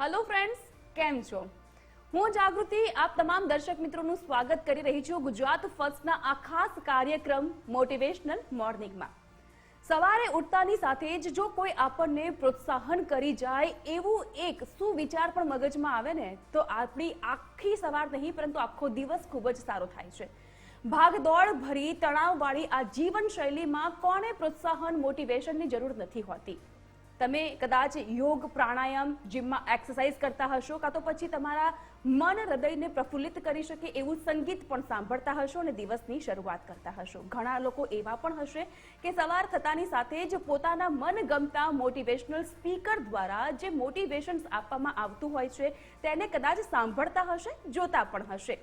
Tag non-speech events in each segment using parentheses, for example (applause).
Hello friends કેમ છો? હું જાગૃતિ, આપ તમામ દર્શક મિત્રોનું સ્વાગત કરી રહી છું ગુજરાત ફર્સ્ટના આ ખાસ કાર્યક્રમ મોટિવેશનલ મોર્નિંગમાં સવારે ઉઠતાની સાથે જ જો કોઈ આપણને પ્રોત્સાહન કરી જાય એવું એક સુવિચાર પણ મગજમાં આવે ને, તો આપણી આખી સવાર નહીં, પરંતુ આખો દિવસ ખૂબ જ સારો થાય છે. ભાગદોડ ભરી તણાવવાળી આ જીવનશૈલીમાં કોને પ્રોત્સાહન મોટિવેશનની જરૂર નથી હોતી? તમે કદાચ યોગ પ્રાણાયામ જીમમાં એક્સરસાઇઝ કરતા હશો કાં તો પછી તમારા મન હૃદયને પ્રફુલ્લિત કરી શકે એવું સંગીત પણ સાંભળતા હશો અને દિવસની શરૂઆત કરતા હશો. ઘણા લોકો એવા પણ હશે કે સવાર થતાની સાથે જ પોતાના મનગમતા મોટિવેશનલ સ્પીકર દ્વારા જે મોટિવેશન્સ આપવામાં આવતું હોય છે, તેને કદાચ સાંભળતા હશે, જોતા પણ હશે.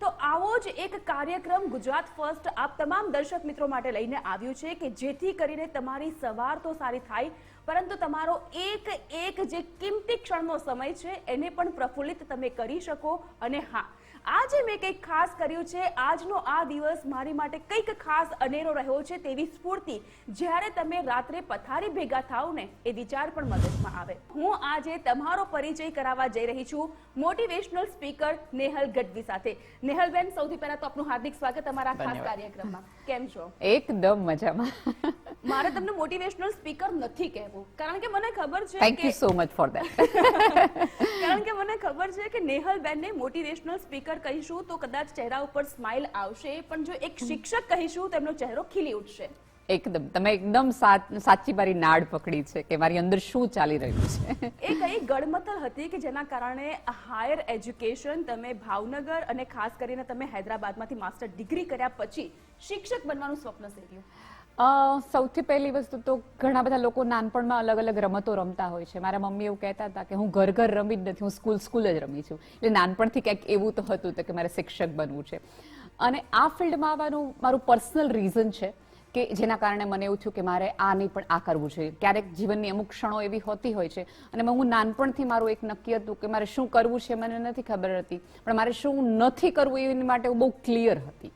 તો આવો જ એક કાર્યક્રમ ગુજરાત ફર્સ્ટ આપ તમામ દર્શક મિત્રો માટે લઈને આવ્યું છે કે જેથી કરીને તમારી સવાર તો સારી થાય, પરંતુ તમારો એક એક જે કિંમતી ક્ષણનો સમય છે, એને પણ પ્રફુલ્લિત તમે કરી શકો. અને હા આજે મેં કંઈક ખાસ કર્યું છે. આજનો આ દિવસ મારી માટે કંઈક ખાસ અનેરો રહ્યો છે તેવી સ્ફૂર્તિ. જ્યારે તમે રાત્રે પથારી ભેગા થાવ ને એ વિચાર પણ મગજમાં આવે. હું આજે તમારો પરિચય કરાવવા જઈ રહી છું મોટિવેશનલ સ્પીકર નેહલ ગઢવી સાથે. નેહલબેન સૌથી પહેલા તો આપનું હાર્દિક સ્વાગત અમારા ખાસ કાર્યક્રમમાં. કેમ છો? એકદમ મજામાં. મારે તમને મોટિવેશનલ સ્પીકર નથી કહેવું. કારણ કે મને ખબર છે thank you so much for that કારણ કે મને ખબર છે કે નેહલ બેનને મોટિવેશનલ સ્પીકર કહીશું તો કદાચ ચહેરા ઉપર સ્માઇલ આવશે પણ જો એક શિક્ષક કહીશું તેમનો ચહેરો ખીલી ઉઠશે. એકદમ. તમે એકદમ સાચી મારી નાડ પકડી છે કે મારી અંદર શું ચાલી રહ્યું છે. એ કઈ ગડમથલ હતી કે જેના કારણે હાયર એજ્યુકેશન તમે ભાવનગર અને ખાસ કરીને તમે હૈદરાબાદમાંથી માસ્ટર ડિગ્રી કર્યા પછી શિક્ષક બનવાનું સ્વપ્ન સેવ્યું સૌથી પહેલી વસ્તુ તો ઘણા બધા લોકો નાનપણમાં અલગ અલગ રમતો રમતા હોય છે. મારા મમ્મી એવું કહેતા હતા કે હું ઘર ઘર રમી જ નથી, હું સ્કૂલ સ્કૂલ જ રમી છું. એટલે નાનપણથી કંઈક એવું તો હતું કે મારે શિક્ષક બનવું છે. અને આ ફિલ્ડમાં આવવાનું મારું પર્સનલ રીઝન છે કે જેના કારણે મને એવું થયું કે મારે આ નહીં પણ આ કરવું જોઈએ. ક્યારેક જીવનની અમુક ક્ષણો એવી હોતી હોય છે અને હું નાનપણથી મારું એક નક્કી હતું કે મારે શું કરવું છે મને નથી ખબર હતી. પણ મારે શું નથી કરવું એની માટે હું બહુ ક્લિયર હતી.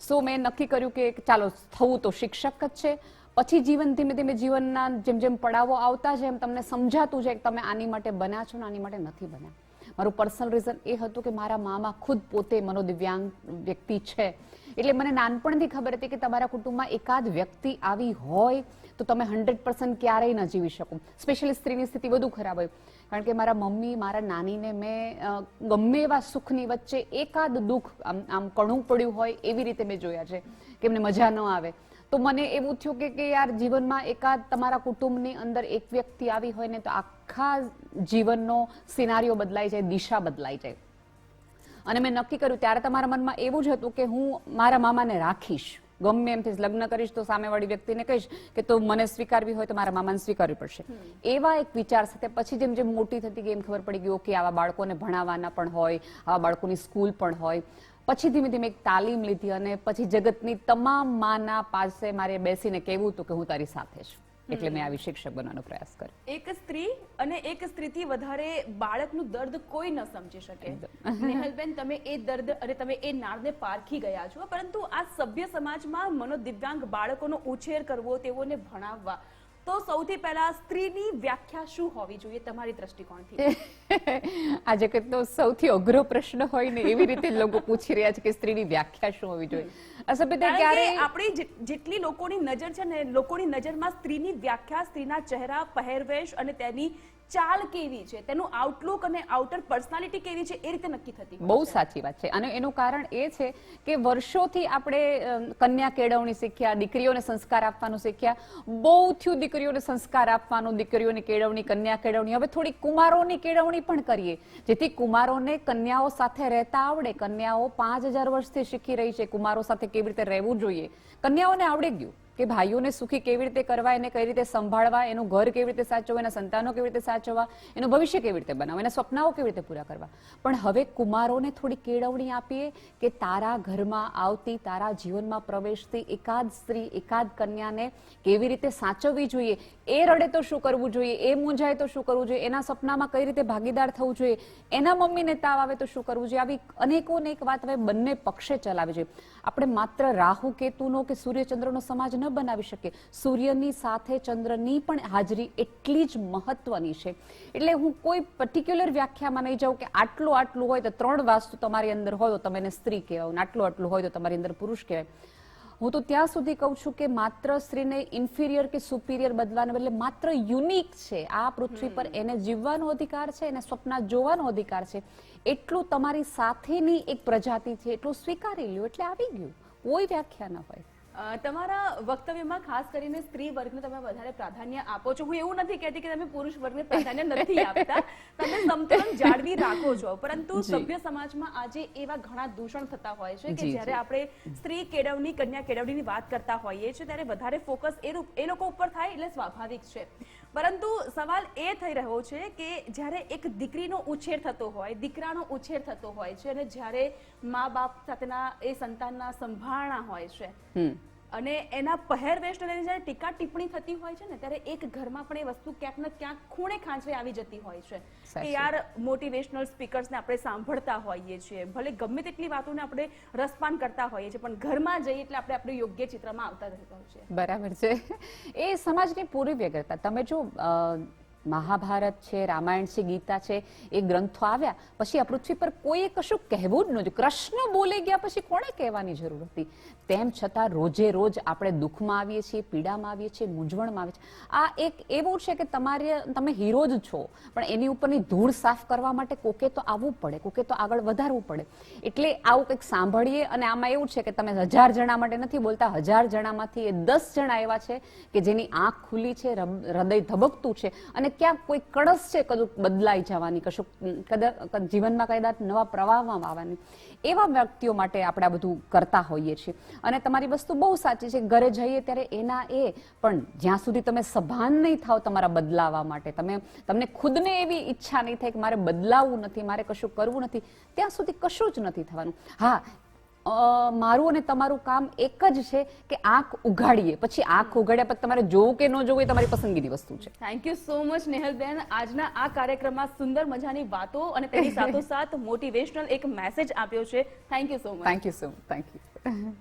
સો મેં નક્કી કર્યું કે ચાલો, થવું તો શિક્ષક જ છે. પછી જીવન ધીમે ધીમે જીવનના જેમ જેમ પડાવો આવતા છે એમ તમને સમજાતું છે કે તમે આની માટે બન્યા છો ને આની માટે નથી બન્યા. મારું પર્સનલ રીઝન એ હતું કે મારા મામા ખુદ પોતે મનોદિવ્યાંગ વ્યક્તિ છે. એટલે મને નાનપણથી ખબર હતી કે તમારા કુટુંબમાં એકાદ વ્યક્તિ આવી હોય તો તમે હંડ્રેડ પર્સન્ટ ક્યારેય ન જીવી શકો. સ્પેશિયલી સ્ત્રીની સ્થિતિ વધુ ખરાબ હોય. કારણ કે મારા મમ્મી, મારા નાનીને મેં ગમે એવા સુખની વચ્ચે એકાદ દુઃખ આમ આમ કણું પડ્યું હોય એવી રીતે મેં જોયા છે કે એમને મજા ન આવે. તો મને એવું થયું કે કે યાર જીવનમાં એકાદ તમારા કુટુંબની અંદર એક વ્યક્તિ આવી હોય ને તો આખા જીવનનો સિનારીઓ બદલાઈ જાય દિશા બદલાઈ જાય. અને મેં નક્કી કર્યું ત્યારે તમારા મનમાં એવું જ હતું કે હું મારા મામાને રાખીશ. ગમે એમથી લગ્ન કરીશ તો સામેવાળી વ્યક્તિને કહીશ કે તો મને સ્વીકારવી હોય તો મારા મામાને સ્વીકારવી પડશે. એવા એક વિચાર સાથે પછી જેમ જેમ મોટી થતી ગઈ એમ ખબર પડી ગઈ કે આવા બાળકોને ભણાવવાના પણ હોય આવા બાળકોની સ્કૂલ પણ હોય. પછી ધીમે ધીમે એક તાલીમ લીધી અને પછી જગતની તમામ માના પાસે મારે બેસીને કહેવું હતું કે હું તારી સાથે છું. એટલે મેં આવી શિક્ષક બનવાનો પ્રયાસ કર્યો. એક સ્ત્રી અને એક સ્ત્રીથી વધારે બાળકનું દર્દ કોઈ ન સમજી શકે. (laughs) નેહલબેન તમે એ દર્દ અને તમે એ નાળને પારખી ગયા છો પરંતુ આ સભ્ય સમાજમાં મનોદિવ્યાંગ બાળકોનો ઉછેર કરવો તેઓને ભણાવવા તો સૌથી પહેલા સ્ત્રીની વ્યાખ્યા શું હોવી જોઈએ તમારી દ્રષ્ટિકોણથી? (laughs) આજે કેટલો સૌથી અઘરો પ્રશ્ન હોય ને એવી રીતે લોકો પૂછી રહ્યા છે કે સ્ત્રીની વ્યાખ્યા શું હોવી જોઈએ. અસભ્યતા ક્યારે આપણી જેટલી લોકોની નજર છે ને લોકોની નજરમાં સ્ત્રીની વ્યાખ્યા સ્ત્રીના ચહેરા પહેરવેશ અને તેની ચાલ કેવી છે? તેનું આઉટલુક અને આઉટર પર્સનાલિટી કેવી છે એ રીતે નક્કી થતી બહુ સાચી વાત છે. અને એનું કારણ એ છે કે વર્ષોથી આપણે કન્યા કેળવણી શીખ્યા દીકરીઓને સંસ્કાર આપવાનું શીખ્યા. બહુ થયું દીકરીઓને સંસ્કાર આપવાનું દીકરીઓની કેળવણી કન્યા કેળવણી. હવે થોડી કુમારોની કેળવણી પણ કરીએ. જેથી કુમારોને કન્યાઓ સાથે રહેતા આવડે. કન્યાઓ પાંચ હજાર વર્ષથી શીખી રહી છે. કુમારો સાથે કેવી રીતે રહેવું જોઈએ? કન્યાઓને આવડી ગયું. કે ભાઈઓને સુખી કેવી રીતે કરવા, એને કઈ રીતે સંભાળવા, એનું ઘર કેવી રીતે સાચવવા, એના સંતાનો કેવી રીતે સાચવવા, એનું ભવિષ્ય કેવી રીતે બનાવવા, એના સ્વપ્નાઓ કેવી રીતે પૂરા કરવા. પણ હવે કુમારોને થોડી કેળવણી આપીએ કે તારા ઘરમાં આવતી, તારા જીવનમાં પ્રવેશતી એકાદ સ્ત્રી, એકાદ કન્યાને કેવી રીતે સાચવવી જોઈએ, એ રડે તો શું કરવું જોઈએ, એ મૂંઝાય તો શું કરવું જોઈએ, એના સપનામાં કઈ રીતે ભાગીદાર થવું જોઈએ, એના મમ્મીને તાવ આવે તો શું કરવું જોઈએ, આવી અનેકો એક વાત હવે બંને પક્ષે ચલાવે છે આપણે માત્ર રાહુ, કેતુનો કે સૂર્યચંદ્રનો સમાજ ન બનાવી શકીએ સૂર્યની સાથે ચંદ્રની પણ હાજરી એટલી જ મહત્વની છે. એટલે હું કોઈ પર્ટિક્યુલર વ્યાખ્યામાં નહીં જાઉં કે આટલું આટલું હોય તો ત્રણ વાસ્તુ તમારી અંદર હોય તો તમે એને સ્ત્રી કહેવાય. આટલું આટલું હોય તો તમારી અંદર પુરુષ કહેવાય. હું તો ત્યાં સુધી કહું છું કે માત્ર સ્ત્રીને ઇન્ફિરિયર કે સુપિરિયર બદલાને બદલે માત્ર યુનિક છે. આ પૃથ્વી પર એને જીવવાનો અધિકાર છે એને સ્વપ્ન જોવાનો અધિકાર છે. એટલું તમારી સાથેની એક પ્રજાતિ છે એટલું સ્વીકારી લ્યો. એટલે આવી ગયું. કોઈ વ્યાખ્યા ન હોય. તમારા વક્તવ્યમાં ખાસ કરીને સ્ત્રી વર્ગને તમે વધારે પ્રાધાન્ય આપો છો. હું એવું નથી કહેતી કે તમે પુરુષ વર્ગને પ્રાધાન્ય નથી (laughs) આપતા. તમે સંતુલન જાળવી રાખો છો. પરંતુ સભ્ય સમાજમાં આજે એવા ઘણા દૂષણ થતા હોય છે કે જ્યારે આપણે સ્ત્રી કેળવણી કન્યા કેળવણીની વાત કરતા હોઈએ છીએ ત્યારે વધારે ફોકસ એ એ લોકો ઉપર થાય એટલે સ્વાભાવિક છે. પરંતુ સવાલ એ થઈ રહ્યો છે કે જ્યારે એક દીકરીનો ઉછેર થતો હોય દીકરાનો ઉછેર થતો હોય છે અને જ્યારે મા બાપ સાથેના એ સંતાનના સંભાળણા હોય છે અને એના પહેરવેશને લઈને જ્યારે ટીકા ટિપ્પણી થતી હોય છે ને ત્યારે એક ઘરમાં પણ એ વસ્તુ ક્યાંક ને ક્યાંક ખૂણે ખાંચવે આવી જતી હોય છે. કે. યાર મોટિવેશનલ સ્પીકર્સને આપણે સાંભળતા હોઈએ છીએ ભલે ગમે તેટલી વાતોને આપણે રસપાન કરતા હોઈએ છીએ પણ ઘરમાં જઈએ એટલે આપણે આપણે યોગ્ય ચિત્રમાં આવતા રહેતા હોય છે. બરાબર છે. એ સમાજની પૂરી વ્યગ્રતા. તમે જો મહાભારત છે રામાયણ છે ગીતા છે, એ ગ્રંથો આવ્યા. પછી આ પૃથ્વી પર કોઈએ કશું કહેવું જ નહોતું. કૃષ્ણ બોલે ગયા પછી કોણે કહેવાની જરૂર હતી? તેમ છતાં રોજે રોજ આપણે દુઃખમાં આવીએ છીએ, પીડામાં આવીએ છીએ, મૂંઝવણમાં આવીએ છીએ. આ એક એવું છે કે તમારે, તમે હીરો જ છો. પણ એની ઉપરની ધૂળ સાફ કરવા માટે કોકે તો આવવું પડે, કોકે તો આગળ વધારવું પડે. એટલે આવું કંઈક સાંભળીએ અને આમાં એવું છે કે તમે હજાર જણા માટે નથી બોલતા, હજાર જણામાંથી એ દસ જણા એવા છે કે જેની આંખ ખુલ્લી છે હૃદય ધબકતું છે અને ક્યાંક કોઈ કળશ છે કદું બદલાઈ જવાની કશું કદાચ જીવનમાં કદાચ નવા પ્રવાહમાં આવવાની. એવા વ્યક્તિઓ માટે આપણે આ બધું કરતા હોઈએ છીએ. અને તમારી વસ્તુ બહુ સાચી છે, ઘરે જઈએ ત્યારે એના એ, પણ જ્યાં સુધી તમે સભાન નહીં થાવ તમારા બદલાવા માટે, તમે, તમને ખુદને એવી ઈચ્છા નહીં થાય કે મારે બદલાવવું નથી, મારે કશું કરવું નથી, ત્યાં સુધી કશું જ નથી થવાનું. હા મારું અને તમારું કામ એક જ છે કે આંખ ઉઘાડીએ. પછી આંખ ઉઘાડ્યા પછી તમારે જોવું કે ન જોવું એ તમારી પસંદગીની વસ્તુ છે. થેન્ક યુ સો મચ નેહલબેન આજના આ કાર્યક્રમમાં સુંદર મજાની વાતો અને તેની (laughs) સાથોસાથ મોટિવેશનલ એક મેસેજ આપ્યો છે. Thank you so much thank you so thank you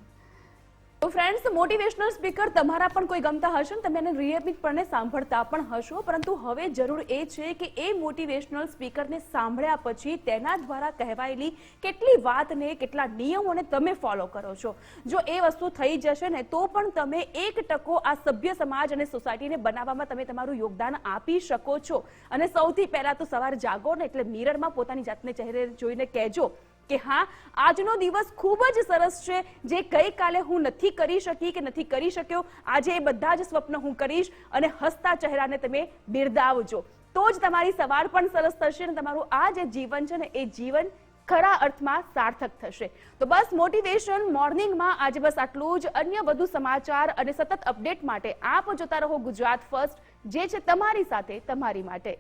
તો ફ્રેન્ડ્સ મોટિવેશનલ સ્પીકર તમારા પણ કોઈ ગમતા હશે ને તમે એને નિયમિતપણે સાંભળતા પણ હશો. પરંતુ હવે જરૂર એ છે કે એ મોટિવેશનલ સ્પીકરને સાંભળ્યા પછી તેના દ્વારા કહેવાયેલી કેટલી વાતને, કેટલા નિયમોને તમે ફોલો કરો છો. જો એ વસ્તુ થઈ જશે ને, તો પણ તમે એક ટકો આ સભ્ય સમાજ અને સોસાયટીને બનાવવામાં તમે તમારું યોગદાન આપી શકો છો. અને સૌથી પહેલાં તો સવાર જાગો ને એટલે મિરરમાં પોતાની જાતને ચહેરે જોઈને કહેજો. કે હા, આજનો દિવસ ખૂબ જ સરસ છે, જે ગઈકાલે હું નથી કરી શકી કે નથી કરી શક્યો, આજે એ બધા જ સ્વપ્ન હું કરીશ અને હસતા ચહેરાને તમે બિરદાવજો. તો જ તમારી સવાર પણ સરસ થશે અને તમારું આ જે જીવન છે ને, એ જીવન ખરા અર્થમાં સાર્થક થશે. તો બસ મોટિવેશન મોર્નિંગમાં આજે બસ આટલું જ. અન્ય વધુ સમાચાર અને સતત અપડેટ માટે આપ જોતા રહો ગુજરાત ફર્સ્ટ, જે છે તમારી સાથે, તમારી માટે.